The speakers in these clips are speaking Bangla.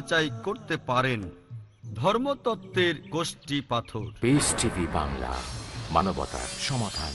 যাচাই করতে পারেন। ধর্মতত্ত্বের গোষ্ঠী পাথর। বাংলা মানবতার সমাধান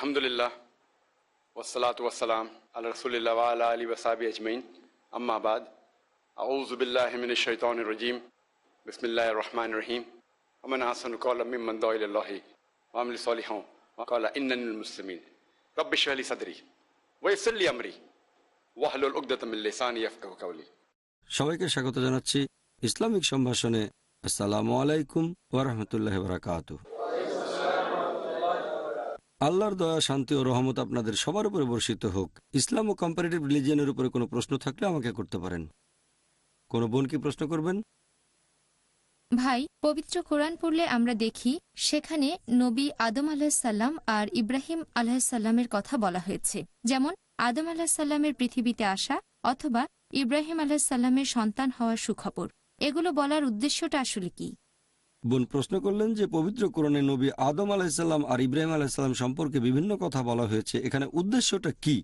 আলহামদুলিল্লাহ ওসালাত ওয়াসালাম আল্লাহ রসুলিল্লাহ আলা আলী ওসাবি আজমাইন আম্মাবাদ আউজুবিল্লাহ মিন শৈতান রজিম বিসমিল্লাহ রহমান রহিম আমান আসান কল মিম্মন দৌল্লাহি ওয়ামলি সলিহ ইন্নানুল মুসলিমিন রব্বি শাহলি সাদরি ওয়াইসাল্লি আমরি উকদাতাম মিন লিসানি ইয়াফকাহু কাওলি সবাইকে স্বাগত জানাচ্ছি ইসলামিক সম্ভাষণে। আসসালামু আলাইকুম ওরহমতুল্লাহ বারাকাত আল্লাহর দয়া, শান্তি ও রহমত আপনাদের সবার উপরে বর্ষিত হোক। ইসলাম ও কম্পারেটিভ রিলিজিয়নের উপরে কোনো প্রশ্ন থাকলে আমাকে করতে পারেন। কোনো বোন কি প্রশ্ন করবেন? ভাই, পবিত্র কোরআন পড়লে আমরা দেখি, সেখানে নবী আদম আলাহিসাল্লাম আর ইব্রাহিম আলাহিসাল্লামের কথা বলা হয়েছে। যেমন, আদম আলাহিসাল্লামের পৃথিবীতে আসা অথবা ইব্রাহিম আলাহিসাল্লামের সন্তান হওয়ার সুখবর। এগুলো বলার উদ্দেশ্যটা আসলে কি? বোন প্রশ্ন করলেন যে, পবিত্র কোরআনে নবী আদম আলাহিসাল্লাম আর ইব্রাহিম আলাহিসাল্লাম সম্পর্কে বিভিন্ন কথা বলা হয়েছে। এখানে উদ্দেশ্যটা কি?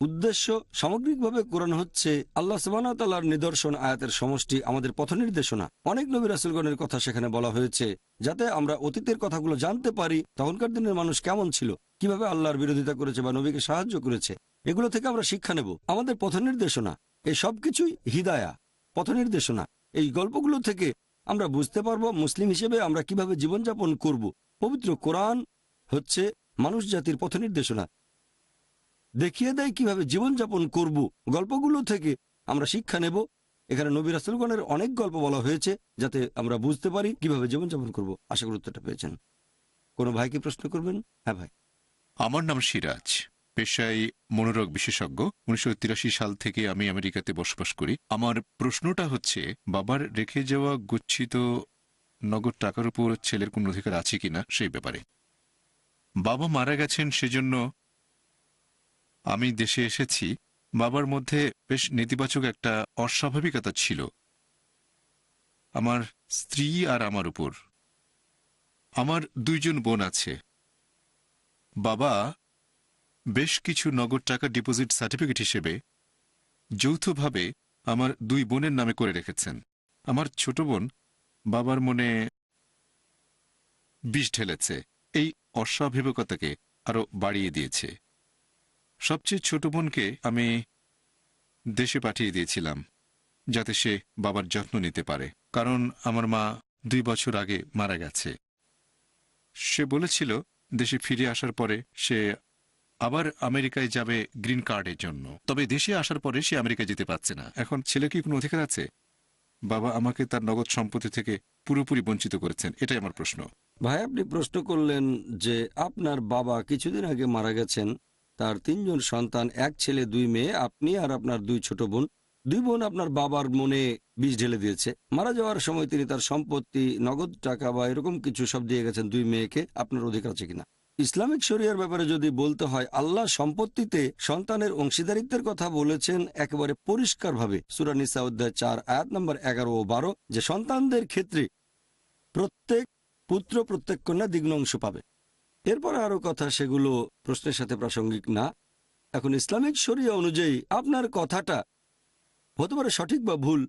উদ্দেশ্য সামগ্রিকভাবে কোরআন হচ্ছে আল্লাহ সুবাহতাল্লাহর নিদর্শন, আয়াতের সমষ্টি, আমাদের পথ নির্দেশনা। অনেক নবী রাসুলগণের কথা সেখানে বলা হয়েছে। যাতে আমরা অতীতের কথাগুলো জানতে পারি, তখনকার দিনের মানুষ কেমন ছিল, কীভাবে আল্লাহর বিরোধিতা করেছে বা নবীকে সাহায্য করেছে, এগুলো থেকে আমরা শিক্ষা নেব। আমাদের পথ নির্দেশনা, এই সবকিছুই হিদায়া, পথ নির্দেশনা। এই গল্পগুলো থেকে আমরা বুঝতে পারব মুসলিম হিসেবে আমরা কীভাবে জীবনযাপন করব। পবিত্র কোরআন হচ্ছে মানুষ জাতির পথ নির্দেশনা। দেখিয়ে দেয় কীভাবে জীবনযাপন করব। গল্পগুলো থেকে আমরা শিক্ষা নেব। এখানে নবী রাসুলগণের অনেক গল্প বলা হয়েছে যাতে আমরা বুঝতে পারি কীভাবে জীবনযাপন করব। আশা করি উত্তরটা পেয়েছেন। কোনো ভাই কি প্রশ্ন করবেন? হ্যাঁ ভাই। আমার নাম সিরাজ। পেশায় মনোরোগ বিশেষজ্ঞ। উনিশশো তিরাশি সাল থেকে আমি আমেরিকাতে বসবাস করি। আমার প্রশ্নটা হচ্ছে, বাবার রেখে যাওয়া গচ্ছিত নগদ টাকার উপর ছেলের কোন অধিকার আছে কিনা সেই ব্যাপারে। বাবা মারা গেছেন সেজন্য আমি দেশে এসেছি। বাবার মধ্যে বেশ নেতিবাচক একটা অস্বাভাবিকতা ছিল। আমার স্ত্রী আর আমার উপর। আমার দুইজন বোন আছে। বাবা বেশ কিছু নগদ টাকা ডিপোজিট সার্টিফিকেট হিসেবে যৌথভাবে আমার দুই বোনের নামে করে রেখেছেন। আমার ছোট বোন বাবার মনে বিষ ঢেলেছে। এই অস্বাভাবিকতাকে আরও বাড়িয়ে দিয়েছে। সবচেয়ে ছোট বোনকে আমি দেশে পাঠিয়ে দিয়েছিলাম, যাতে সে বাবার যত্ন নিতে পারে। কারণ আমার মা দুই বছর আগে মারা গেছে। সে বলেছিল, দেশে ফিরে আসার পরে সে আবার আমেরিকায় যাবে গ্রিন কার্ডের জন্য। তবে দেশে আসার পরে সে আমেরিকায় যেতে পারছে না। এখন ছেলে কি কোনো অধিকার আছে? বাবা আমাকে তার নগদ সম্পত্তি থেকে পুরোপুরি বঞ্চিত করেছেন, এটাই আমার প্রশ্ন। ভাই, আপনি প্রশ্ন করলেন যে আপনার বাবা কিছুদিন আগে মারা গেছেন, তার তিনজন সন্তান, এক ছেলে, দুই মেয়ে, আপনি আর আপনার দুই ছোট বোন। দুই বোন আপনার বাবার মনে বিষ ঢেলে দিয়েছে। মারা যাওয়ার সময় তিনি তার সম্পত্তি, নগদ টাকা বা এরকম কিছু সব দিয়ে গেছেন, দুই মেয়েকে। আপনার অধিকার আছে কিনা? ইসলামিক শরিয়ার ব্যাপারে যদি বলতে হয়, আল্লাহ সম্পত্তিতে সন্তানের অংশীদারিত্বের কথা বলেছেন একেবারে পরিষ্কারভাবে। সুরানিসা অধ্যায় চার, আয়াত নম্বর এগারো ও বারো, যে সন্তানদের ক্ষেত্রে প্রত্যেক পুত্র প্রত্যেক কন্যা দ্বিগ্ন অংশ পাবে। এরপর আরও কথা, সেগুলো প্রশ্নের সাথে প্রাসঙ্গিক না। এখন ইসলামিক শরিয়া অনুযায়ী আপনার কথাটা হতে পারে সঠিক বা ভুল,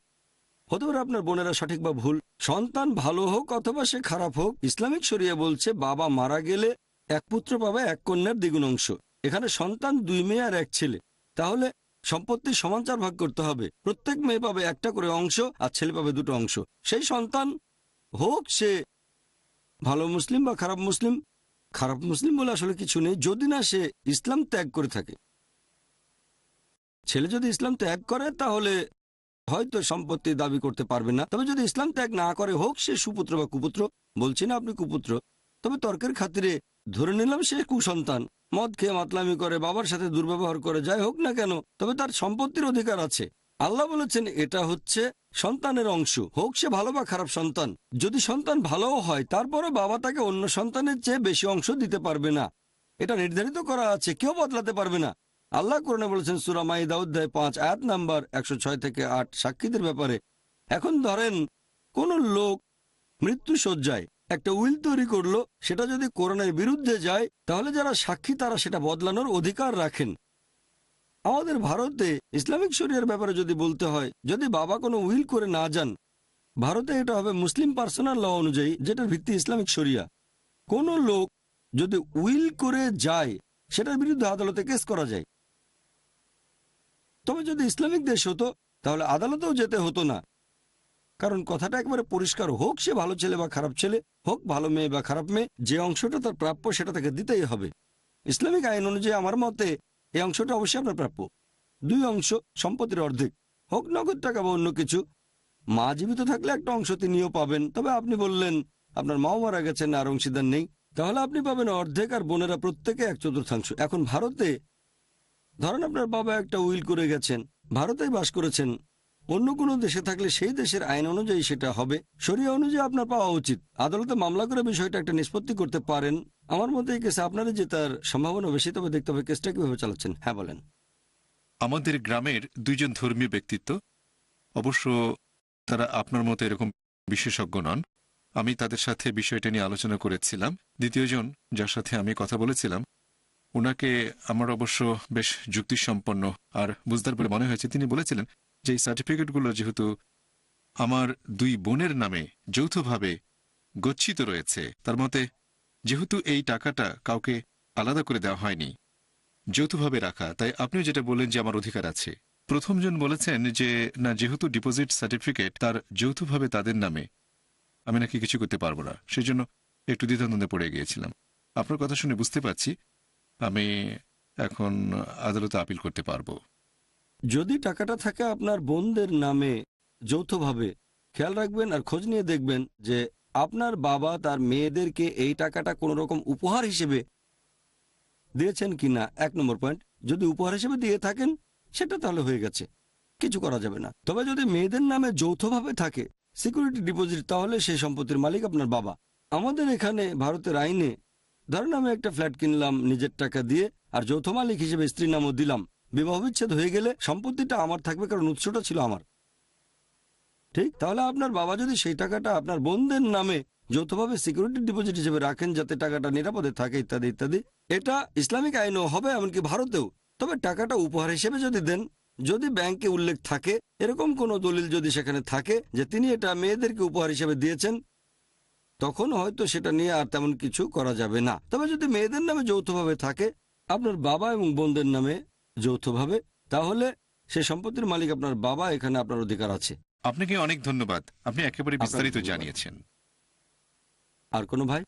হতে পারে আপনার বোনেরা সঠিক বা ভুল। সন্তান ভালো হোক অথবা সে খারাপ হোক, ইসলামিক শরিয়া বলছে, বাবা মারা গেলে এক পুত্র পাবে, এক কন্যার দ্বিগুণ অংশ। এখানে সন্তান, দুই মেয়ে আর এক ছেলে। তাহলে সম্পত্তি সমান ভাগ করতে হবে। প্রত্যেক মেয়ে পাবে একটা করে অংশ, আর ছেলে পাবে দুটো অংশ। সেই সন্তান হোক, সে ভালো মুসলিম বা খারাপ মুসলিম খারাপ মুসলিম বলে আসলে কিছু নেই। যদি না সে ইসলাম ত্যাগ করে থাকে। ছেলে যদি ইসলাম ত্যাগ করে, তাহলে হয়তো সম্পত্তি দাবি করতে পারবে না। তবে যদি ইসলাম ত্যাগ না করে, হোক সে সুপুত্র বা কুপুত্র, বলছি না আপনি কুপুত্র তবে তর্কের খাতিরে ধরে নিলাম সে কুসন্তান। মদ খেয়ে মাতলামি করে, বাবার সাথে দুর্ব্যবহার করে, যাই হোক না কেন, তবে তার সম্পত্তির অধিকার আছে। আল্লাহ বলেছেন, এটা হচ্ছে সন্তানের অংশ। হোক সে ভালো বা খারাপ সন্তান। যদি সন্তান ভালোও হয় তারপরে বাবা তাকে অন্য সন্তানের চেয়ে বেশি অংশ দিতে পারবে না। এটা নির্ধারিত করা আছে, কেউ বদলাতে পারবে না। আল্লাহ কোরআনে বলেছেন সুরামাইদা অধ্যায় পাঁচ, আয়াত নাম্বার একশো ছয় থেকে আট, সাক্ষীদের ব্যাপারে। এখন ধরেন, কোন লোক মৃত্যু সজ্জায় একটা উইল তৈরি করল, সেটা যদি কোরআনের বিরুদ্ধে যায়, তাহলে যারা সাক্ষী, তারা সেটা বদলানোর অধিকার রাখেন। আমাদের ভারতে ইসলামিক শরিয়ার ব্যাপারে যদি বলতে হয়, যদি বাবা কোনো উইল করে না যান, ভারতে এটা হবে মুসলিম পার্সোনাল ল অনুযায়ী, যেটার ভিত্তি ইসলামিক শরিয়া। কোন লোক যদি উইল করে যায়, সেটার বিরুদ্ধে আদালতে কেস করা যায়। তবে যদি ইসলামিক দেশ হতো, তাহলে আদালতেও যেতে হতো না। কারণ কথাটা একবারে পরিষ্কার, হোক সে ভালো ছেলে বা খারাপ ছেলে, হোক ভালো মেয়ে বা খারাপ মেয়ে, যে অংশটা তার প্রাপ্য সেটা তাকে দিতেই হবে। ইসলামিক আইন অনুযায়ী আমার মতে এই অংশটা অবশ্যই আপনার প্রাপ্য। দুই অংশ সম্পত্তির অর্ধেক, হোক নগদ টাকা বা অন্য কিছু। মা জীবিত থাকলে একটা অংশ তিনিও পাবেন। তবে আপনি বললেন, আপনার মাও মারা গেছেন, আর অংশীদার নেই। তাহলে আপনি পাবেন অর্ধেক আর বোনেরা প্রত্যেকে এক চতুর্থাংশ। এখন ভারতে, ধরেন আপনার বাবা একটা উইল করে গেছেন, ভারতেই বাস করেছেন অন্য কোনো দেশে থাকলে সেই দেশের আইন অনুযায়ী সেটা হবে। শরীয় অনুযায়ী আপনার পাওয়া উচিত। আদালতে মামলা করে বিষয়টা একটা নিষ্পত্তি করতে পারেন। আমার মতে এই কেসে আপনারই যে তার সম্ভাবনা বেশি, তবে দেখতে হবে কেসটা কীভাবে চালাচ্ছেন। হ্যাঁ বলেন। আমাদের গ্রামের দুইজন ধর্মীয় ব্যক্তিত্ব, অবশ্য তারা আপনার মতো এরকম বিশেষজ্ঞ নন। আমি তাদের সাথে বিষয়টা নিয়ে আলোচনা করেছিলাম। দ্বিতীয়জন, যার সাথে আমি কথা বলেছিলাম ওনাকে আমার অবশ্য বেশ যুক্তিসম্পন্ন আর বুঝদার বলে মনে হয়েছে। তিনি বলেছিলেন যে সার্টিফিকেটগুলো যেহেতু আমার দুই বোনের নামে যৌথভাবে গচ্ছিত রয়েছে, তার মতে যেহেতু এই টাকাটা কাউকে আলাদা করে দেওয়া হয়নি, যৌথভাবে রাখা, তাই আপনিও যেটা বললেন যে আমার অধিকার আছে। প্রথমজন বলেছেন যে, না, যেহেতু ডিপোজিট সার্টিফিকেট তার যৌথভাবে তাদের নামে আমি নাকি কিছু করতে পারব না। সেই জন্য একটু দ্বিধাদ্বন্দ্বে পড়ে গিয়েছিলাম। আপনার কথা শুনে বুঝতে পারছি, আমি এখন আদালতে আপিল করতে পারব। যদি টাকাটা থাকে আপনার বোনদের নামে যৌথভাবে, খেয়াল রাখবেন আর খোঁজ নিয়ে দেখবেন যে আপনার বাবা তার মেয়েদেরকে এই টাকাটা কোনো রকম উপহার হিসেবে দিয়েছেন কিনা। এক নম্বর পয়েন্ট, যদি উপহার হিসেবে দিয়ে থাকেন, সেটা তাহলে হয়ে গেছে, কিছু করা যাবে না। তবে যদি মেয়েদের নামে যৌথভাবে থাকে, সিকিউরিটি ডিপোজিট, তাহলে সেই সম্পত্তির মালিক আপনার বাবা। আমাদের এখানে ভারতের আইনে, ধরেন আমি একটা ফ্ল্যাট কিনলাম, নিজের টাকা দিয়ে, আর যৌথ মালিক হিসেবে স্ত্রীর নামও দিলাম বিবাহ বিচ্ছেদ হয়ে গেলে সম্পত্তিটা আমার থাকবে, কারণ উৎসটা ছিল আমার। ঠিক? তাহলে আপনার বাবা যদি সেই টাকাটা আপনার বোনদের নামে যৌথভাবে সিকিউরিটি ডিপোজিট হিসেবে রাখেন, যাতে টাকাটা নিরাপদে থাকে ইত্যাদি ইত্যাদি, এটা ইসলামিক আইনও হবে, এমনকি ভারতেও। তবে টাকাটা উপহার হিসেবে যদি দেন, যদি ব্যাংকে উল্লেখ থাকে, এরকম কোনো দলিল যদি সেখানে থাকে যে তিনি এটা মেয়েদেরকে উপহার হিসেবে দিয়েছেন, তখন হয়তো সেটা নিয়ে আর তেমন কিছু করা যাবে না। তবে যদি মেয়েদের নামে যৌথভাবে থাকে, আপনার বাবা এবং বোনদের নামে যৌথভাবে তাহলে সে সম্পত্তির মালিক আপনার বাবা এখানে আপনার অধিকার আছে। আপনাকে অনেক ধন্যবাদ। আপনি একেবারে বিস্তারিত জানিয়েছেন। আর কোনো ভাই?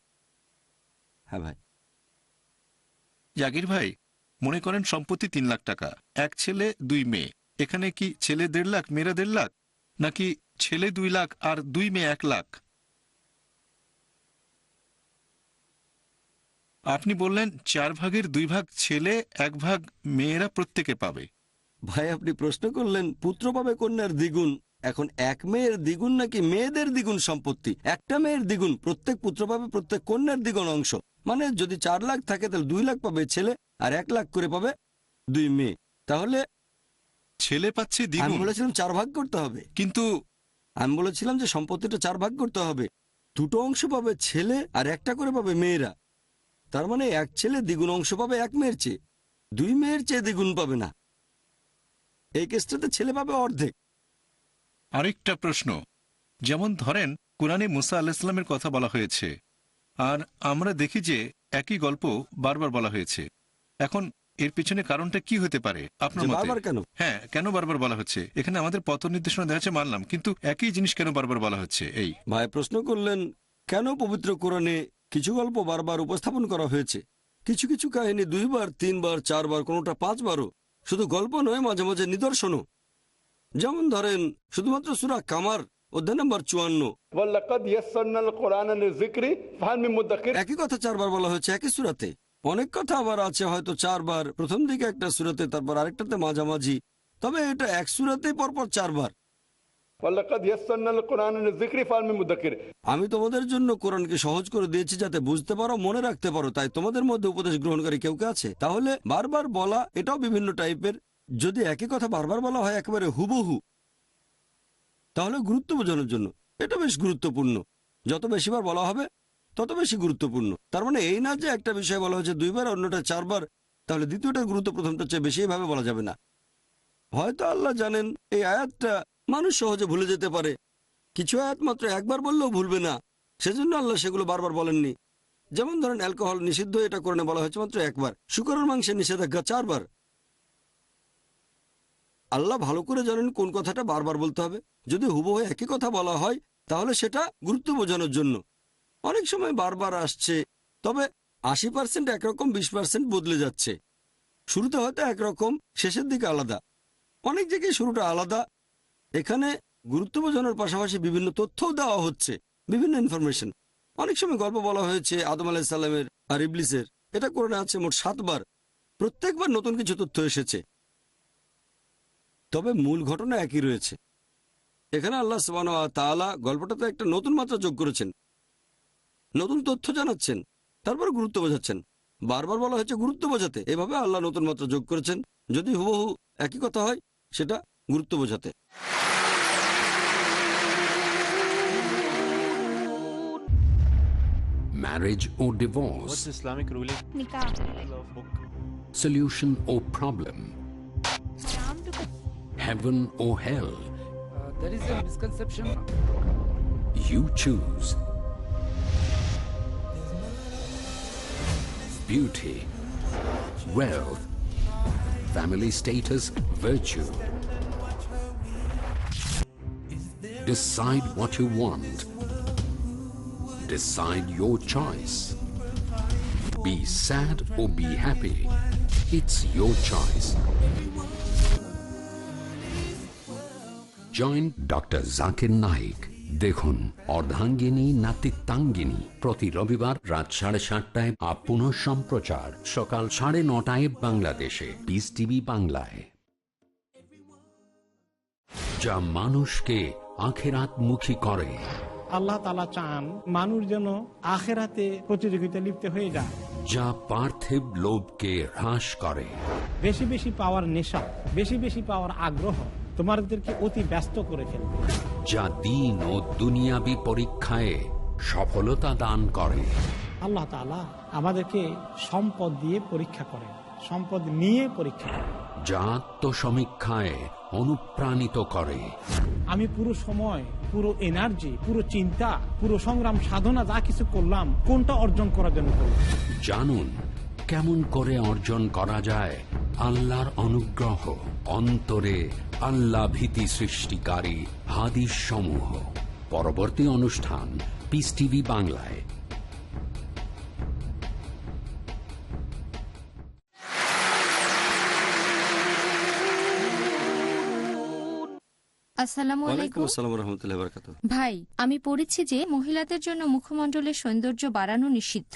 হ্যাঁ ভাই। জাগির ভাই মনে করেন সম্পত্তি তিন লাখ টাকা। এক ছেলে দুই মেয়ে। এখানে কি ছেলে দেড় লাখ মেয়েরা দেড় লাখ? নাকি ছেলে দুই লাখ আর দুই মেয়ে এক লাখ? আপনি বললেন চার ভাগের দুই ভাগ ছেলে এক ভাগ মেয়েরা প্রত্যেকে পাবে। ভাই আপনি প্রশ্ন করলেন পুত্র পাবে কন্যার দ্বিগুণ। এখন এক মেয়ের দ্বিগুণ নাকি মেয়েদের দ্বিগুণ সম্পত্তি? একটা মেয়ের দ্বিগুণ প্রত্যেক পুত্র পাবে প্রত্যেক কন্যার দ্বিগুণ অংশ। মানে যদি চার লাখ থাকে তাহলে দুই লাখ পাবে ছেলে আর এক লাখ করে পাবে দুই মেয়ে। তাহলে ছেলে পাচ্ছে আমি বলেছিলাম চার ভাগ করতে হবে। কিন্তু আমি বলেছিলাম যে সম্পত্তিটা চার ভাগ করতে হবে। দুটো অংশ পাবে ছেলে আর একটা করে পাবে মেয়েরা। তার মানে এক ছেলে দ্বিগুণ অংশ পাবে এক মেয়ের চেয়ে। দুই মেয়ের চেয়ে দ্বিগুণ পাবে না। এই কেসটাতে ছেলে পাবে অর্ধেক। আরেকটা প্রশ্ন। যেমন ধরেন কোরআনে মুসা আলাহিসাল্লামের কথা বলা হয়েছে। আর আমরা দেখি যে একই গল্প বারবার বলা হয়েছে। এখন এর পিছনে কারণটা কি হতে পারে? আপনার বারবার কেন? হ্যাঁ কেন বারবার বলা হচ্ছে? এখানে আমাদের পথ নির্দেশনা দেওয়া হচ্ছে মানলাম। কিন্তু একই জিনিস কেন বারবার বলা হচ্ছে? এই। ভাই প্রশ্ন করলেন কেন পবিত্র কোরআনে কিছু গল্প বারবার উপস্থাপন করা হয়েছে। কিছু কিছু কাহিনী দুইবার তিনবার চারবার কোনোটা পাঁচবারও। শুধু গল্প নয় মাঝে মাঝে নিদর্শনও। যেমন ধরেন শুধুমাত্র সুরা কামার অধ্যায় নম্বর চুয়ান্ন। একই কথা চারবার বলা হয়েছে একই সুরাতে। অনেক কথা আবার আছে হয়তো চারবার। প্রথম দিকে একটা সুরাতে তারপর আরেকটাতে মাঝামাঝি। তবে এটা এক সুরাতে পরপর চারবার। আমি তোমাদের জন্য কোরআনকে সহজ করে দিয়েছি যাতে বুঝতে পারো, মনে রাখতে পারো, তাই তোমাদের মধ্যে উপদেশ গ্রহণকারী কেউ আছে? তাহলে বারবার বলা, এটাও বিভিন্ন টাইপের, যদি একই কথা বারবার বলা হয় একেবারে হুবহু, তাহলে গুরুত্ব বোঝানোর জন্য। এটা বেশ গুরুত্বপূর্ণ। যত বেশিবার বলা হবে, তত বেশি গুরুত্বপূর্ণ। তার মানে এই না যে একটা বিষয় বলা হয়েছে দুইবার, অন্যটা চারবার, তাহলে দ্বিতীয়টার গুরুত্ব প্রথমটার চেয়ে বেশি এভাবে বলা যাবে না। হয়তো আল্লাহ জানেন এই আয়াতটা মানুষ সহজে ভুলে যেতে পারে। কিছু আয়াত মাত্র একবার বললেও ভুলবে না। সেজন্য আল্লাহ সেগুলো বারবার বলেননি। যেমন ধরেন অ্যালকোহল নিষিদ্ধ, এটা করে বলা হয়েছে মাত্র একবার। শুকরের মাংসের নিষেধাজ্ঞা চারবার। আল্লাহ ভালো করে জানেন কোন কথাটা বারবার বলতে হবে। যদি হুবহু একই কথা বলা হয়, তাহলে সেটা গুরুত্ব বোঝানোর জন্য। অনেক সময় বারবার আসছে, তবে আশি পার্সেন্ট একরকম, বিশ পার্সেন্ট বদলে যাচ্ছে। শুরুতে হয়তো একরকম, শেষের দিকে আলাদা। অনেক জায়গায় শুরুটা আলাদা এখানে গুরুত্ব বোঝানোর পাশাপাশি বিভিন্ন তথ্যও দেওয়া হচ্ছে, বিভিন্ন ইনফরমেশন অনেক সময় গল্প বলা হয়েছে আদম আলাহিসাল্লামের আর ইবলিসের। এটা করে আছে মোট সাতবার। প্রত্যেকবার নতুন কিছু তথ্য এসেছে। তবে মূল ঘটনা একই রয়েছে। এখানে আল্লাহ সবান তাআলা গল্পটাতে একটা নতুন মাত্রা যোগ করেছেন। নতুন তথ্য জানাচ্ছেন, তারপর গুরুত্ব বোঝাচ্ছেন। বারবার বলা হয়েছে গুরুত্ব বোঝাতে। এভাবে আল্লাহ নতুন মাত্রা যোগ করেছেন। যদি হুবহু একই কথা হয়, সেটা গুরুত্ব বোঝাতে Marriage or divorce? Islamic ruling? Solution or problem? Heaven or hell? there is a misconception. You choose. Beauty, wealth, family status, virtue. Decide what you want. Decide your choice. Be sad or be happy. It's your choice. Joint doctor Zakir Naik দেখুন, অর্ধাঙ্গিনী, নাতিত্বাঙ্গিনী প্রতি রবিবার রাত সাড়ে সাতটায় আপ সম্প্রচার সকাল সাড়ে নটায় বাংলাদেশে পিস টিভি বাংলায় যা মানুষকে আখেরাতমুখী করে। আল্লাহ তালা চান মানুষ যেন আখেরাতে প্রতিযোগিতা লিপ্ত হয়ে যায়। যা পার্থিব লোভকে হ্রাস করে। বেশি বেশি পাওয়ার নেশা বেশি বেশি পাওয়ার আগ্রহ তোমাদেরকে অতি ব্যস্ত করে ফেলবে। যা দিন ও দুনিয়াবি পরীক্ষায় সফলতা দান করে। আল্লাহ তালা আমাদেরকে সম্পদ দিয়ে পরীক্ষা করেন সম্পদ নিয়ে পরীক্ষা করেন। যা আত্মসমীক্ষায় অনুপ্রাণিত করে। আমি পুরো সময় পুরো এনার্জি পুরো চিন্তা পুরো সংগ্রাম সাধনা যা কিছু করলাম কোনটা অর্জন করার জন্য জানুন কেমন করে অর্জন করা যায় আল্লাহর অনুগ্রহ অন্তরে আল্লাহ ভীতি সৃষ্টিকারী হাদিস সমূহ পরবর্তী অনুষ্ঠান পিস টিভি বাংলায়। আসসালামু ওয়ালাইকুম আলাইকুম আসসালাম রহমতুল্লাহ বরকাত ভাই আমি পড়েছি যে মহিলাদের জন্য মুখমণ্ডলের সৌন্দর্য বাড়ানো নিষিদ্ধ।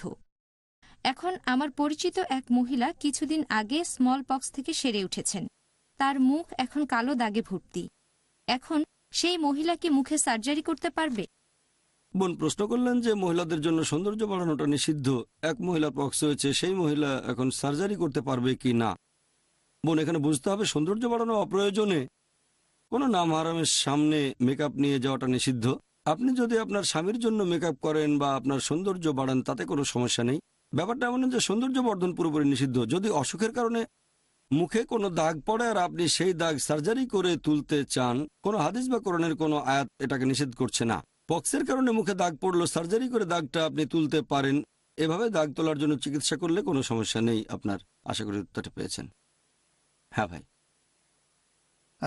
এখন আমার পরিচিত এক মহিলা কিছুদিন আগে স্মল পক্স থেকে সেরে উঠেছেন। তার মুখ এখন কালো দাগে ভর্তি। এখন সেই মহিলা কি মুখে সার্জারি করতে পারবে? বোন প্রশ্ন করলেন যে মহিলাদের জন্য সৌন্দর্য বাড়ানোটা নিষিদ্ধ। এক মহিলা পক্স হয়েছে সেই মহিলা এখন সার্জারি করতে পারবে কি না? বোন এখানে বুঝতে হবে সৌন্দর্য বাড়ানো অপ্রয়োজনে। কোনো নাম হারামের সামনে মেকআপ নিয়ে যাওয়াটা নিষিদ্ধ। আপনি যদি আপনার স্বামীর জন্য মেকআপ করেন বা আপনার সৌন্দর্য বাড়ান, তাতে কোনো সমস্যা নেই। ব্যাপারটা এমন যে সৌন্দর্য বর্ধন পুরোপুরি নিষিদ্ধ। যদি অসুখের কারণে মুখে কোনো দাগ পড়ে আর আপনি সেই দাগ সার্জারি করে তুলতে চান, কোনো হাদিস বা কোরআনের কোনো আয়াত এটাকে নিষেধ করছে না। পক্সের কারণে মুখে দাগ পড়ল সার্জারি করে দাগটা আপনি তুলতে পারেন। এভাবে দাগ তোলার জন্য চিকিৎসা করলে কোনো সমস্যা নেই, আপনার আশা করি উত্তরটা পেয়েছেন। হ্যাঁ ভাই।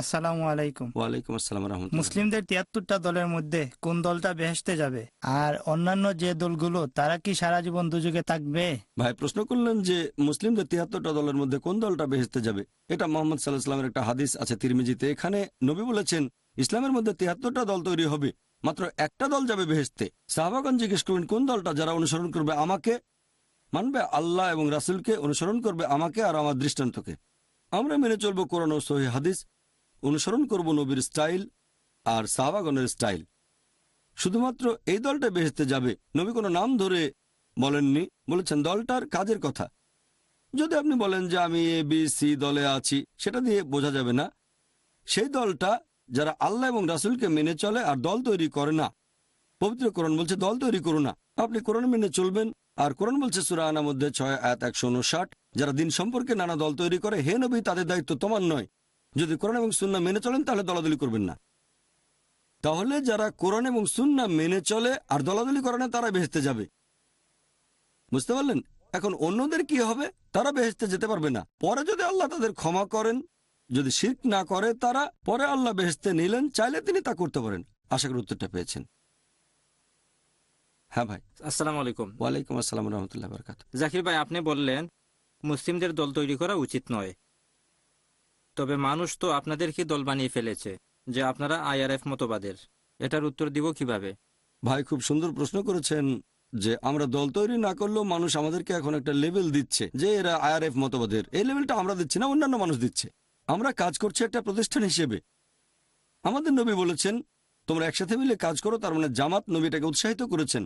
আসসালামু আলাইকুম। ওয়ালাইকুম আসসালাম রহমতুল্লাহ। মুসলিমদের তিয়াত্তরটা দলের মধ্যে কোন দলটা বেহেস্তে যাবে? আর অন্যান্য যে দলগুলো তারা কি সারা জীবন দুযুগে থাকবে? ভাই প্রশ্ন করলেন যে মুসলিমদের তিয়াত্তরটা দলের মধ্যে কোন দলটা বেহেস্তে যাবে? এটা মোহাম্মদ সাল্লাহ ইসলামের একটা হাদিস আছে তিরমিজিতে। এখানে নবী বলেছেন ইসলামের মধ্যে তিয়াত্তরটা দল তৈরি হবে মাত্র একটা দল যাবে বেহেস্তে সাহাবাগঞ্জ জিজ্ঞেস করলেন কোন দলটা যারা অনুসরণ করবে আমাকে? মানবে আল্লাহ এবং রাসুলকে অনুসরণ করবে আমাকে আর আমার দৃষ্টান্তকে। আমরা মেনে চলবো কোরআন ও সহি হাদিস। অনুসরণ করব নবীর স্টাইল আর সাহাবাগনের স্টাইল। শুধুমাত্র এই দলটা বেহেস্তে যাবে। নবী কোনো নাম ধরে বলেননি, বলেছেন দলটার কাজের কথা। যদি আপনি বলেন যে আমি এ বি সি দলে আছি, সেটা দিয়ে বোঝা যাবে না। সেই দলটা যারা আল্লাহ এবং রাসুলকে মেনে চলে আর দল তৈরি করে না। পবিত্র কোরআন বলছে, দল তৈরি করো না। আপনি কোরআন মেনে চলবেন আর কোরআন বলছে, সুরা আনার মধ্যে ছয়, আয়াত একশো যারা দিন সম্পর্কে নানা দল তৈরি করে, হে নবী, তাদের দায়িত্ব তোমার নয়। যদি কোরআন এবং সুন্না মেনে চলেন তাহলে দলাদলি করবেন না। তাহলে যারা কোরআন এবং সুন্না মেনে চলে আর দলাদলি করে না তারা বেহেস্তে যাবে। বুঝতে পারলেন? এখন অন্যদের কি হবে? তারা বেহেস্তে যেতে পারবে না। পরে যদি আল্লাহ তাদের ক্ষমা করেন যদি শির্ক না করে তারা পরে আল্লাহ বেহেস্তে নিলেন চাইলে তিনি তা করতে পারেন। আশা করি উত্তরটা পেয়েছেন। হ্যাঁ ভাই। আসসালামু আলাইকুম। ওয়ালাইকুম আসসালাম রহমতুল্লাহ বরকাত জাকির ভাই আপনি বললেন মুসলিমদের দল তৈরি করা উচিত নয়। তবে মানুষ তো আপনাদেরকে দল বানিয়ে ফেলেছে, যে আপনারা আইআরএফ মতবাদের। এটার উত্তর দিব কীভাবে? ভাই, খুব সুন্দর প্রশ্ন করেছেন যে আমরা দল তৈরি না করলেও মানুষ আমাদেরকে এখন একটা লেভেল দিচ্ছে, যে এরা আইআরএফ মতবাদের। এই লেভেলটা আমরা দিচ্ছি না, অন্যান্য মানুষ দিচ্ছে। আমরা কাজ করছি একটা প্রতিষ্ঠান হিসেবে। আমাদের নবী বলেছেন, তোমরা একসাথে মিলে কাজ করো, তার মানে জামাত নবীটাকে উৎসাহিত করেছেন।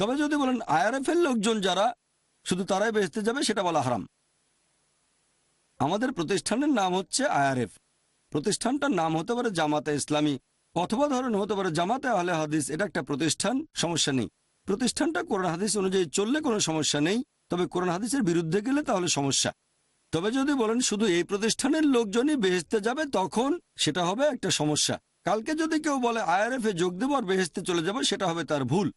তবে যদি বলেন আইআরএফ এর লোকজন যারা, শুধু তারাই বেসতে যাবে, সেটা বলা হারাম। আমাদের প্রতিষ্ঠানের নাম হচ্ছে আইআরএফ। প্রতিষ্ঠানটার নাম হতে পারে জামাতে ইসলামী, অথবা ধরেন হতে পারে জামাতে আহলে হাদিস, এটা একটা প্রতিষ্ঠান, সমস্যা নেই। প্রতিষ্ঠানটা কোরআন হাদিস অনুযায়ী চললে কোনো সমস্যা নেই, তবে কোরআন হাদিসের বিরুদ্ধে গেলে তাহলে সমস্যা। তবে যদি বলেন শুধু এই প্রতিষ্ঠানের লোকজনই বেহেস্তে যাবে, তখন সেটা হবে একটা সমস্যা। কালকে যদি কেউ বলে আইআরএফ এ যোগ দেবো আর বেহেস্তে চলে যাবে, সেটা হবে তার ভুল।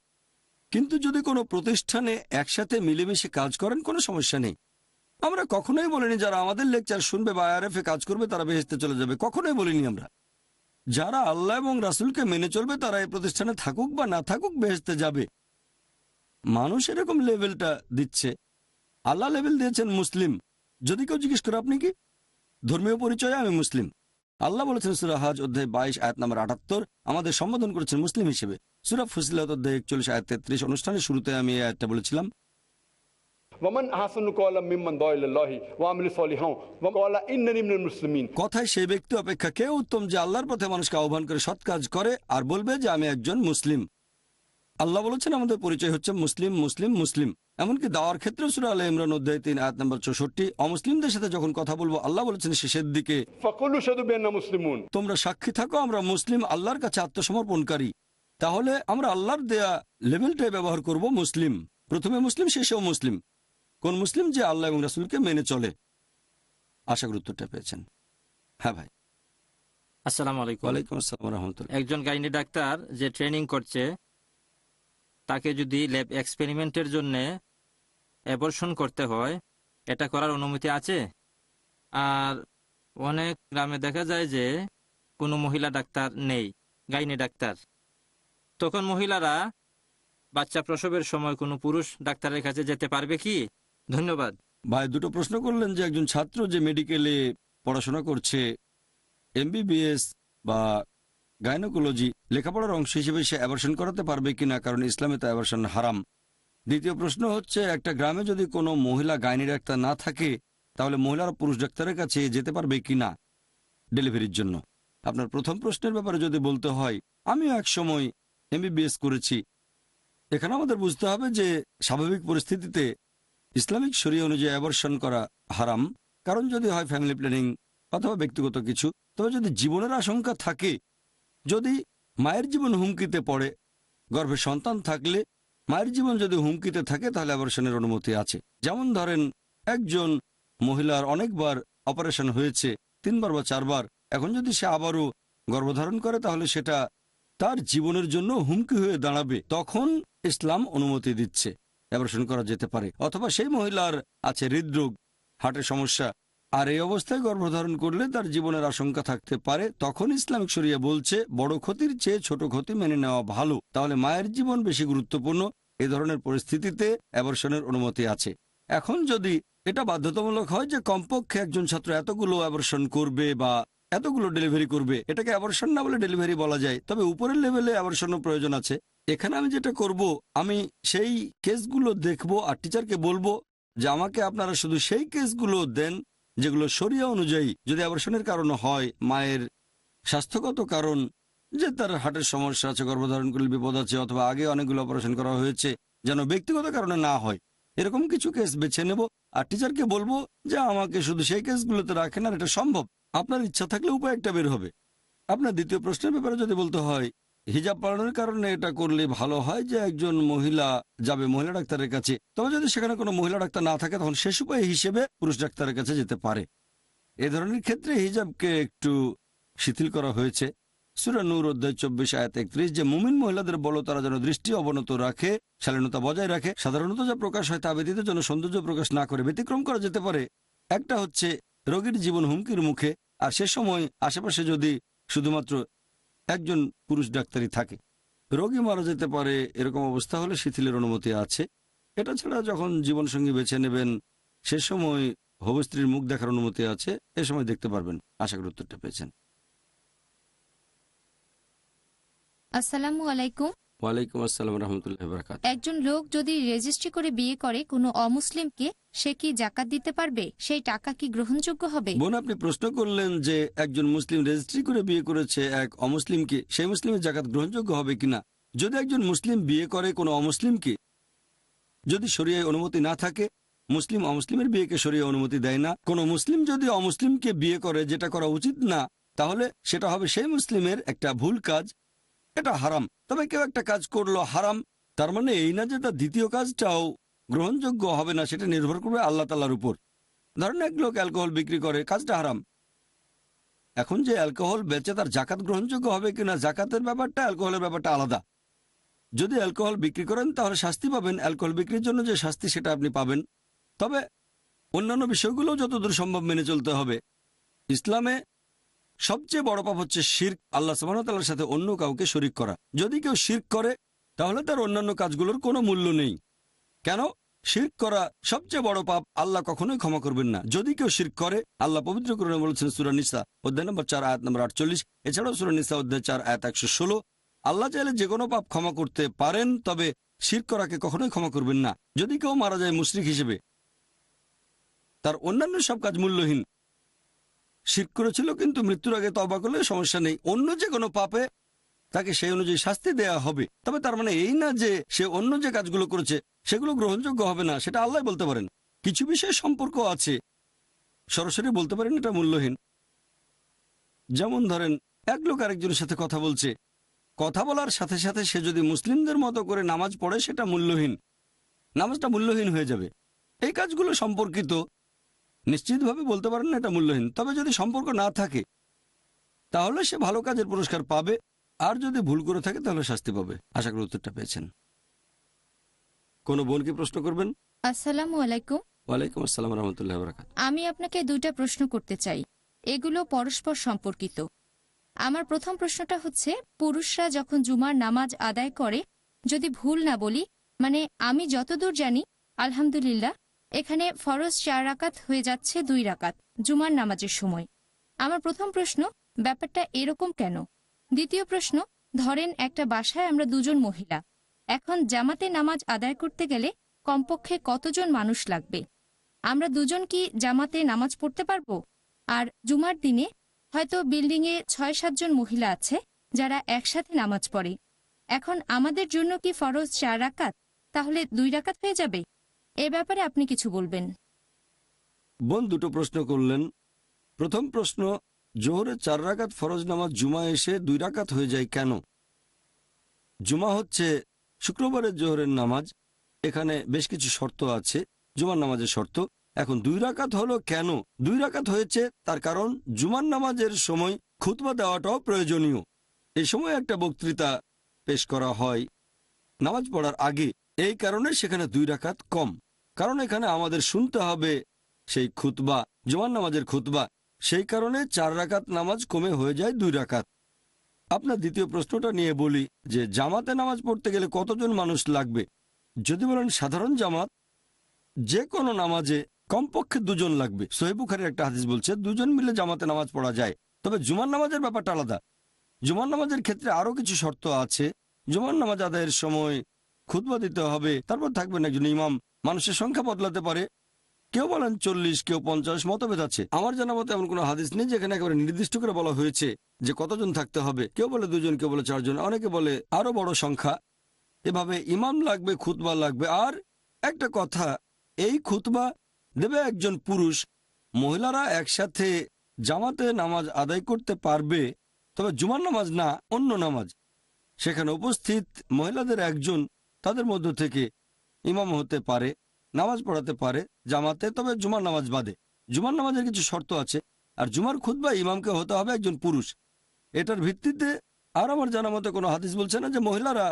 কিন্তু যদি কোনো প্রতিষ্ঠানে একসাথে মিলেমিশে কাজ করেন, কোনো সমস্যা নেই। আমরা কখনোই বলিনি যারা আমাদের লেকচার শুনবে বা আইআরএফ এ কাজ করবে তারা বেহেস্তে চলে যাবে। কখনোই বলিনি আমরা। যারা আল্লাহ এবং রাসুলকে মেনে চলবে তারা এই প্রতিষ্ঠানে থাকুক বা না থাকুক বেহেস্তে যাবে। মানুষ এরকম লেভেলটা দিচ্ছে। আল্লাহ লেভেল দিয়েছেন মুসলিম। যদি কেউ জিজ্ঞেস করে, আপনি কি? ধর্মীয় পরিচয়ে আমি মুসলিম। আল্লাহ বলেছেন সুরা হাজ অধ্যায় বাইশ, আয়াত নাম্বার আটাত্তর। আমাদের সম্বোধন করেছেন মুসলিম হিসেবে। সুরা ফুসিলাত অধ্যায় একচল্লিশ, আয়াত তেত্রিশ অনুষ্ঠানের শুরুতে আমি এই আয়াতটা বলেছিলাম। ওমান মিম্মান ওয়া ওয়া মুসলিমিন কথায় সেই ব্যক্তি অপেক্ষা কে উত্তম যে আল্লাহর পথে মানুষকে আহ্বান করে সৎ কাজ করে আর বলবে যে আমি একজন মুসলিম। আল্লাহ বলেছেন আমাদের পরিচয় হচ্ছে মুসলিম মুসলিম মুসলিম। এমনকি দাওয়ার ক্ষেত্রে আল ইমরান তিন আয়াত নম্বর চৌষট্টি অমুসলিমদের সাথে যখন কথা বলব আল্লাহ বলেছেন শেষের দিকে তোমরা সাক্ষী থাকো আমরা মুসলিম আল্লাহর কাছে আত্মসমর্পণকারী। তাহলে আমরা আল্লাহর দেয়া লেভেলটাই ব্যবহার করব মুসলিম। প্রথমে মুসলিম শেষেও মুসলিম। কোন মুসলিম যে আল্লাহ এবং রাসুলকে মেনে চলে? আশা করি উত্তরটা পেয়েছেন। হ্যাঁ ভাই। আসসালামু আলাইকুম। ওয়ালাইকুম আসসালাম রহমতুল্লাহ। একজন গাইনি ডাক্তার যে ট্রেনিং করছে তাকে যদি ল্যাব এক্সপেরিমেন্টের জন্য অ্যাবর্শন করতে হয় এটা করার অনুমতি আছে? আর অনেক গ্রামে দেখা যায় যে কোনো মহিলা ডাক্তার নেই গাইনি ডাক্তার। তখন মহিলারা বাচ্চা প্রসবের সময় কোনো পুরুষ ডাক্তারের কাছে যেতে পারবে কি? ধন্যবাদ। ভাই, দুটো প্রশ্ন করলেন যে একজন ছাত্র যে মেডিকেলে পড়াশোনা করছে, এমবিবিএস বা গাইনোকোলজি, লেখাপড়ার অংশ হিসেবে সে অ্যাবর্শন করাতে পারবে কিনা? কারণ ইসলামে তো অ্যাবর্শন হারাম। দ্বিতীয় প্রশ্ন হচ্ছে, একটা গ্রামে যদি কোনো মহিলা গাইনি ডাক্তার না থাকে, তাহলে মহিলারা পুরুষ ডাক্তারের কাছে যেতে পারবে কিনা ডেলিভারির জন্য? আপনার প্রথম প্রশ্নের ব্যাপারে যদি বলতে হয়, আমিও এক সময় এমবিবিএস করেছি। এখানে আমাদের বুঝতে হবে যে, স্বাভাবিক পরিস্থিতিতে ইসলামিক শরীয় অনুযায়ী অ্যাবর্শন করা হারাম। কারণ যদি হয় ফ্যামিলি প্ল্যানিং অথবা ব্যক্তিগত কিছু, তবে যদি জীবনের আশঙ্কা থাকে, যদি মায়ের জীবন হুমকিতে পড়ে, গর্ভে সন্তান থাকলে মায়ের জীবন যদি হুমকিতে থাকে, তাহলে অ্যাবর্শনের অনুমতি আছে। যেমন ধরেন, একজন মহিলার অনেকবার অপারেশন হয়েছে, তিনবার বা চারবার। এখন যদি সে আবারও গর্ভধারণ করে, তাহলে সেটা তার জীবনের জন্য হুমকি হয়ে দাঁড়াবে। তখন ইসলাম অনুমতি দিচ্ছে। অ্যাবর্শন করা যেতে পারে। অথবা সেই মহিলার আছে হৃদরোগ, হার্টের সমস্যা। আর এই অবস্থায় গর্ভধারণ করলে তার জীবনের আশঙ্কা থাকতে পারে। তখন ইসলামিক শরিয়া বলছে, বড় ক্ষতির চেয়ে ছোট ক্ষতি মেনে নেওয়া ভালো। তাহলে মায়ের জীবন বেশি গুরুত্বপূর্ণ। এ ধরনের পরিস্থিতিতে অ্যাবর্শনের অনুমতি আছে। এখন যদি এটা বাধ্যতামূলক হয় যে কমপক্ষে একজন ছাত্র এতগুলো অ্যাবর্শন করবে বা এতগুলো ডেলিভারি করবে? এটাকে অ্যাবর্শন না বলে ডেলিভারি বলা যায়। তবে উপরের লেভেলে অ্যাবর্শনও প্রয়োজন আছে। এখানে আমি যেটা করব, আমি সেই কেসগুলো দেখব আর টিচারকে বলব যে আমাকে আপনারা শুধু সেই কেসগুলো দেন যেগুলো শরিয়া অনুযায়ী যদি অ্যাবর্শনের কারণ হয়, মায়ের স্বাস্থ্যগত কারণ, যে তার হার্টের সমস্যা আছে, গর্ভধারণ করলে বিপদ আছে, অথবা আগে অনেকগুলো অপারেশন করা হয়েছে, যেন ব্যক্তিগত কারণে না হয়, এরকম কিছু কেস বেছে নেব। আর টিচারকে বলব যে আমাকে শুধু সেই কেসগুলোতে রাখেন আর এটা সম্ভব। আপনার ইচ্ছা থাকলে উপায় একটা বের হবে। আপনার দ্বিতীয় প্রশ্নের ব্যাপারে যদি বলতে হয়, হিজাব পালনের কারণে এটা করলে ভালো হয় যে একজন মহিলা যাবে মহিলা ডাক্তারের কাছে? তবে যদি সেখানে কোনো মহিলা ডাক্তার না থাকে, তখন শেষ উপায় হিসেবে পুরুষ ডাক্তারের কাছে যেতে পারে। এ ধরনের ক্ষেত্রে হিজাবকে একটু শিথিল করা হয়েছে। সুরা নূর অধ্যায় চব্বিশ, আয়াত একত্রিশ, যে মুমিন মহিলাদের বলো, তারা যেন দৃষ্টি অবনত রাখে, শালীনতা বজায় রাখে, সাধারণত যা প্রকাশ হয় তা ব্যতীত যেন সৌন্দর্য প্রকাশ না করে ব্যতিক্রম করা যেতে পারে। একটা হচ্ছে রোগীর জীবন হুমকির মুখে, আর সে সময় আশেপাশে যদি শুধুমাত্র একজন পুরুষ ডাক্তারই থাকে, রোগী মারা যেতে পারে এরকম অবস্থা হলে শিথিলের অনুমতি আছে। এটা ছাড়া যখন জীবনসঙ্গী বেছে নেবেন, সে সময় হবু স্ত্রীর মুখ দেখার অনুমতি আছে, এ সময় দেখতে পারবেন। আশা করি উত্তরটা পেয়েছেন। আসসালামু আলাইকুম। ওয়ালাইকুম আসসালাম রহমতুল্লাহ বরাকাত একজন লোক যদি রেজিস্ট্রি করে বিয়ে করে কোনো অমুসলিমকে সে কি জাকাত দিতে পারবে? সেই টাকা কি গ্রহণযোগ্য হবে? বোন আপনি প্রশ্ন করলেন যে একজন মুসলিম রেজিস্ট্রি করে বিয়ে করেছে এক অমুসলিমকে সেই মুসলিমের জাকাত গ্রহণযোগ্য হবে কিনা? যদি একজন মুসলিম বিয়ে করে কোনো অমুসলিমকে যদি শরিয়ায় অনুমতি না থাকে মুসলিম অমুসলিমের বিয়েকে শরিয়া অনুমতি দেয় না। কোনো মুসলিম যদি অমুসলিমকে বিয়ে করে যেটা করা উচিত না তাহলে সেটা হবে সেই মুসলিমের একটা ভুল কাজ। এটা হারাম। তবে কেউ একটা কাজ করল হারাম, তার মানে এই না যে তার দ্বিতীয় কাজটাও গ্রহণযোগ্য হবে না, সেটা নির্ভর করবে আল্লাহ তাল্লার উপর। ধরেন এক লোক অ্যালকোহল বিক্রি করে, কাজটা হারাম। এখন যে অ্যালকোহল বেচে তার জাকাত গ্রহণযোগ্য হবে কিনা জাকাতের ব্যাপারটা, অ্যালকোহলের ব্যাপারটা আলাদা। যদি অ্যালকোহল বিক্রি করেন, তাহলে শাস্তি পাবেন। অ্যালকোহল বিক্রির জন্য যে শাস্তি, সেটা আপনি পাবেন। তবে অন্যান্য বিষয়গুলো যতদূর সম্ভব মেনে চলতে হবে। ইসলামে সবচেয়ে বড় পাপ হচ্ছে শির্ক, আল্লাহ সামানতাল্লার সাথে অন্য কাউকে শরিক করা। যদি কেউ শির্ক করে, তাহলে তার অন্যান্য কাজগুলোর কোনো মূল্য নেই। কেন? শির্ক করা সবচেয়ে বড় পাপ, আল্লাহ কখনোই ক্ষমা করবেন না। যদি কেউ শির্ক করে, আল্লাহ পবিত্র করণে বলেছেন সুরানিসা অধ্যায় নম্বর চার, আয়াত নম্বর আটচল্লিশ। এছাড়াও সুরানিসা অধ্যায় চার, আয়াত একশো ষোলো। আল্লাহ চাইলে যে কোনো পাপ ক্ষমা করতে পারেন, তবে শির করাকে কখনোই ক্ষমা করবেন না। যদি কেউ মারা যায় মুশরিক হিসেবে, তার অন্যান্য সব কাজ মূল্যহীন। শির করেছিল, কিন্তু মৃত্যুর আগে তবা করলে সমস্যা নেই। অন্য যে কোনো পাপে তাকে সেই অনুযায়ী শাস্তি দেয়া হবে। তবে তার মানে এই না যে সে অন্য যে কাজগুলো করেছে, সেগুলো গ্রহণযোগ্য হবে না, সেটা আল্লাহ বলতে পারেন। কিছু বিষয়ে সম্পর্ক আছে। সরাসরি বলতে পারেন এটা মূল্যহীন। যেমন ধরেন, এক লোক আরেকজনের সাথে কথা বলছে। কথা বলার সাথে সাথে সে যদি মুসলিমদের মতো করে নামাজ পড়ে, সেটা মূল্যহীন। নামাজটা মূল্যহীন হয়ে যাবে। এই কাজগুলো সম্পর্কিত নিশ্চিতভাবে বলতে পারেন না এটা মূল্যহীন। তবে যদি সম্পর্ক না থাকে তাহলে সে ভালো কাজের পুরস্কার পাবে। আর যদি ভুল করে থাকে তাহলে শাস্তি পাবে। আশা করি উত্তরটা পেয়েছেন। কোনো বোনকে প্রশ্ন করবেন? আসসালামু আলাইকুম। ওয়ালাইকুম আসসালাম রহমতুল্লাহ বরাকাত আমি আপনাকে দুইটা প্রশ্ন করতে চাই। এগুলো পরস্পর সম্পর্কিত। আমার প্রথম প্রশ্নটা হচ্ছে পুরুষরা যখন জুমার নামাজ আদায় করে যদি ভুল না বলি মানে আমি যতদূর জানি আলহামদুলিল্লাহ এখানে ফরজ চার রাকাত হয়ে যাচ্ছে দুই রাকাত, জুমার নামাজের সময়। আমার প্রথম প্রশ্ন, ব্যাপারটা এরকম কেন? দ্বিতীয় প্রশ্ন, ধরেন একটা বাসায় আমরা দুজন মহিলা। এখন জামাতে নামাজ আদায় করতে গেলে কমপক্ষে কতজন মানুষ লাগবে? আমরা দুজন কি জামাতে নামাজ পড়তে পারব? আর জুমার দিনে হয়তো বিল্ডিংয়ে ছয় সাতজন মহিলা আছে, যারা একসাথে নামাজ পড়ে। এখন আমাদের জন্য কি ফরজ চার রাকাত? তাহলে দুই রাকাত হয়ে যাবে? এ ব্যাপারে আপনি কিছু বলবেন। বোন দুটো প্রশ্ন করলেন। প্রথম প্রশ্ন জোহরে চার রাকাত ফরজ নামাজ জুমা এসে দুই রাকাত হয়ে যায় কেন? জুমা হচ্ছে শুক্রবারের জোহরের নামাজ, এখানে বেশ কিছু শর্ত আছে, জুমার নামাজের শর্ত। এখন দুই রাকাত হলো কেন? দুই রাকাত হয়েছে তার কারণ জুমার নামাজের সময় খুতবা দেওয়াটাও প্রয়োজনীয়। এ সময় একটা বক্তৃতা পেশ করা হয়। নামাজ পড়ার আগে এই কারণে সেখানে দুই রাকাত কম। কারণ এখানে আমাদের শুনতে হবে সেই খুতবা, জুমার নামাজের খুতবা। সেই কারণে চার রাকাত নামাজ কমে হয়ে যায় দুই রাকাত। আপনার দ্বিতীয় প্রশ্নটা নিয়ে বলি যে, জামাতে নামাজ পড়তে গেলে কতজন মানুষ লাগবে? যদি বলেন সাধারণ জামাত, যে কোনো নামাজে কমপক্ষে দুজন লাগবে। সোহেবুখারের একটা হাদিস বলছে, দুজন মিলে জামাতে নামাজ পড়া যায়। তবে জুমার নামাজের ব্যাপারটা আলাদা। জুমার নামাজের ক্ষেত্রে আরও কিছু শর্ত আছে। জুমার নামাজ আদায়ের সময় খুতবা দিতে হবে, তারপর থাকবেন একজন ইমাম। মানুষের সংখ্যা বদলাতে পারে। কেউ বলেন চল্লিশ, কেউ পঞ্চাশ, মতভেদ আছে। আমার জানা মতো এমন কোনো হাদিস নেই যেখানে একেবারে নির্দিষ্ট করে বলা হয়েছে যে কতজন থাকতে হবে। কেউ বলে দুজন, কেউ বলে চারজন। অনেকে বলে আরও বড় সংখ্যা। এভাবে ইমাম লাগবে, খুতবা লাগবে। আর একটা কথা, এই খুতবা দেবে একজন পুরুষ। মহিলারা একসাথে জামাতে নামাজ আদায় করতে পারবে, তবে জুমার নামাজ না, অন্য নামাজ। সেখানে উপস্থিত মহিলাদের একজন তাদের মধ্য থেকে ইমাম হতে পারে, নামাজ পড়াতে পারে, জামাতে, তবে জুমার নামাজ বাদে। জুমার নামাজের কিছু শর্ত আছে, আর জুমার খুতবা ইমামকে হতে হবে একজন পুরুষ। এটার ভিত্তিতে আর আমার জানা মতে কোনো হাদিস বলছে না যে মহিলারা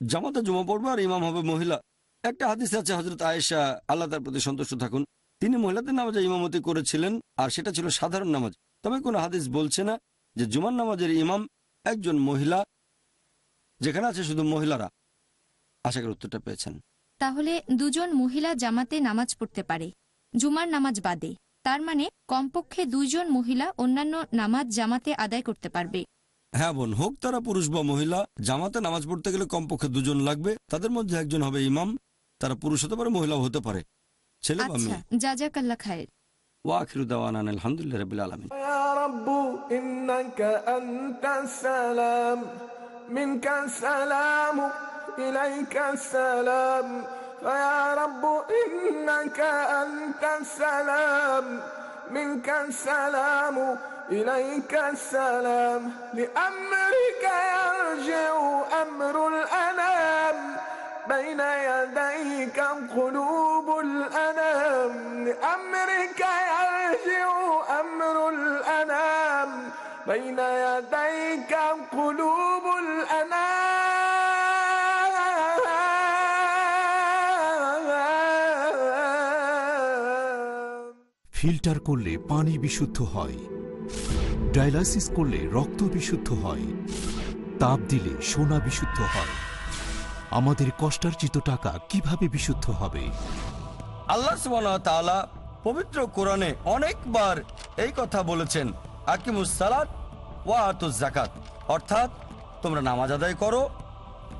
জামাতে জুমা পড়বে আর ইমাম হবে মহিলা। একটা হাদিস আছে হজরত আয়েশা, আল্লাহ তার প্রতি সন্তুষ্ট থাকুন। তিনি মহিলাদের নামাজে ইমামতি করেছিলেন, আর সেটা ছিল সাধারণ নামাজ। তবে কোনো হাদিস বলছে না যে জুমার নামাজের ইমাম একজন মহিলা, যেখানে আছে শুধু মহিলারা। আশা করি উত্তরটা পেয়েছেন তাহলে দুজন মহিলা জামাতে নামাজ পড়তে পারে জুমার নামাজ বাদে তার মানে কমপক্ষে দুইজন মহিলা অন্যান্য নামাজ জামাতে আদায় করতে পারবে হ্যাঁ বোন হোক তারা পুরুষ বা মহিলা জামাতে নামাজ পড়তে গেলে কমপক্ষে দুজন লাগবে তাদের মধ্যে একজন হবে ইমাম তারা পুরুষ হতে পারে মহিলাও হতে পারে ছেলে বা আচ্ছা মেয়ে জাজাকাল্লা খায়ের ওয়াখিরু দাওয়ানা আলহামদুলিল্লাহ রাবিল আলমিন يا رب إنك أنت السلام منك السلام إليك السلام فيا رب إنك أنت السلام. منك السلام إليك السلام. لأمرك يرجع أمر الأنام. بين يديك قلوب الأنام. لأمرك يرجع أمر الأنام. بين يديك قلوب ফিল্টার করলে পানি বিশুদ্ধ হয়। ডায়ালাইসিস করলে রক্ত বিশুদ্ধ হয়। তাপ দিলে সোনা বিশুদ্ধ হয়। আমাদের কষ্টার্জিত টাকা কীভাবে বিশুদ্ধ হবে? আল্লাহ পবিত্র কোরআনে অনেকবার এই কথা বলেছেন জাকাত অর্থাৎ তোমরা নামাজ আদায় করো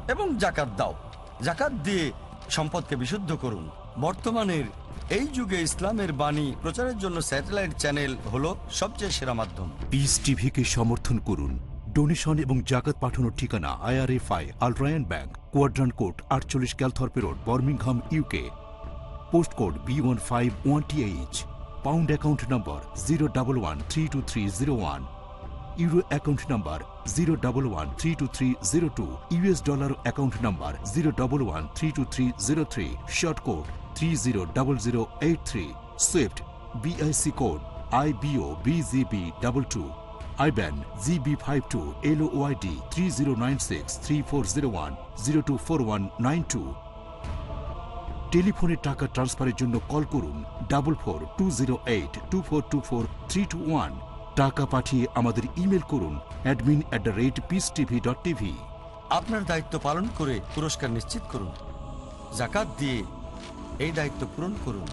এবং জাকাত দাও। জাকাত দিয়ে সম্পদকে বিশুদ্ধ করুন। বর্তমানের এই যুগে ইসলামের বাণী প্রচারের জন্য স্যাটেলাইট চ্যানেল হলো সবচেয়ে সেরা মাধ্যম। পিস টিভিকে সমর্থন করুন। ডোনেশন এবং জাকাত পাঠানোর ঠিকানা IRFI Al Rayan bank quadrant court আটচল্লিশ Calthorpe road Birmingham UK post code B one five one T H pound account number zero double one three two three zero one euro account number zero double one three two three zero two US dollar account number zero double one three two three zero three short code three zero zero eight three swift BIC code I BO BGB double two IBAN GB five two L YD three zero nine six three four zero one zero two four one nine two টেলিফোনে টাকা ট্রান্সফারের জন্য কল করুন double four two zero eight two four two four three two one টাকা পাঠিয়ে আমাদের ইমেল করুন admin at the rate peace TV dot TV আপনার দায়িত্ব পালন করে পুরস্কার নিশ্চিত করুন জাকাত দিয়ে এই দায়িত্ব পূরণ করুন।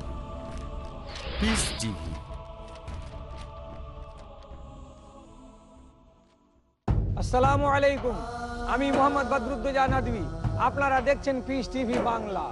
পিস টিভি আসসালামু আলাইকুম। আমি মোহাম্মদ বদরুদ্দোজা আপনারা দেখছেন পিস টিভি বাংলা।